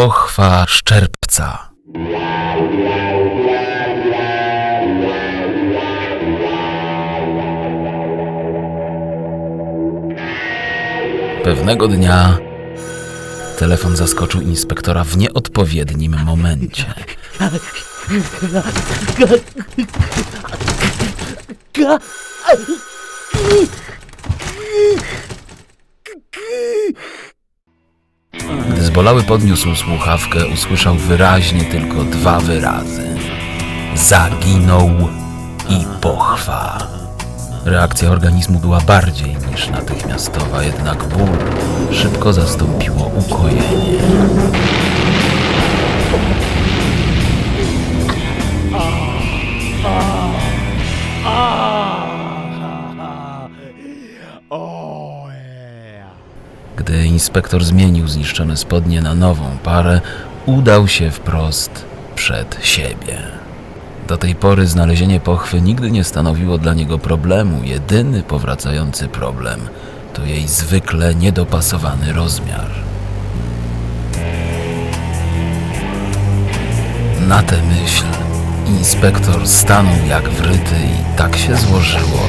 Pochwa szczerbca. Pewnego dnia telefon zaskoczył inspektora w nieodpowiednim momencie. Gdy zbolały podniósł słuchawkę, usłyszał wyraźnie tylko dwa wyrazy. Zaginął i pochwa. Reakcja organizmu była bardziej niż natychmiastowa, jednak ból szybko zastąpiło ukojenie. Gdy inspektor zmienił zniszczone spodnie na nową parę, udał się wprost przed siebie. Do tej pory znalezienie pochwy nigdy nie stanowiło dla niego problemu. Jedyny powracający problem to jej zwykle niedopasowany rozmiar. Na tę myśl inspektor stanął jak wryty i tak się złożyło,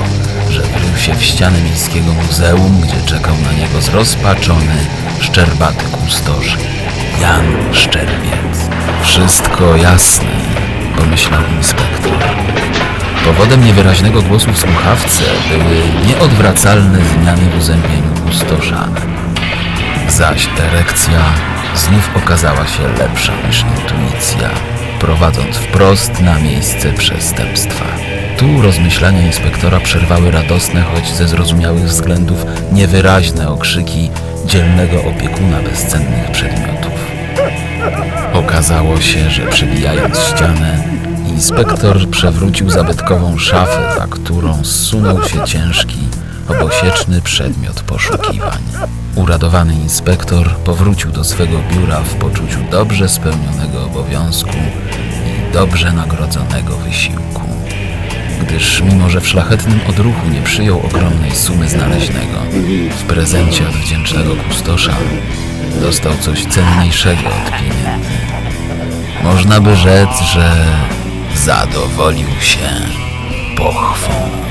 wrył się w ścianę miejskiego muzeum, gdzie czekał na niego zrozpaczony, szczerbaty kustosz Jan Szczerbiec. Wszystko jasne, pomyślał inspektor. Powodem niewyraźnego głosu w słuchawce były nieodwracalne zmiany w uzębieniu kustosza. Zaś erekcja znów okazała się lepsza niż intuicja, prowadząc wprost na miejsce przestępstwa. Tu rozmyślania inspektora przerwały radosne, choć ze zrozumiałych względów niewyraźne okrzyki dzielnego opiekuna bezcennych przedmiotów. Okazało się, że przebijając ścianę, inspektor przewrócił zabytkową szafę, za którą zsunął się ciężki, obosieczny przedmiot poszukiwań. Uradowany inspektor powrócił do swego biura w poczuciu dobrze spełnionego obowiązku i dobrze nagrodzonego wysiłku. Gdyż mimo, że w szlachetnym odruchu nie przyjął ogromnej sumy znaleźnego, w prezencie od wdzięcznego kustosza dostał coś cenniejszego od pieniędzy. Można by rzec, że zadowolił się pochwą.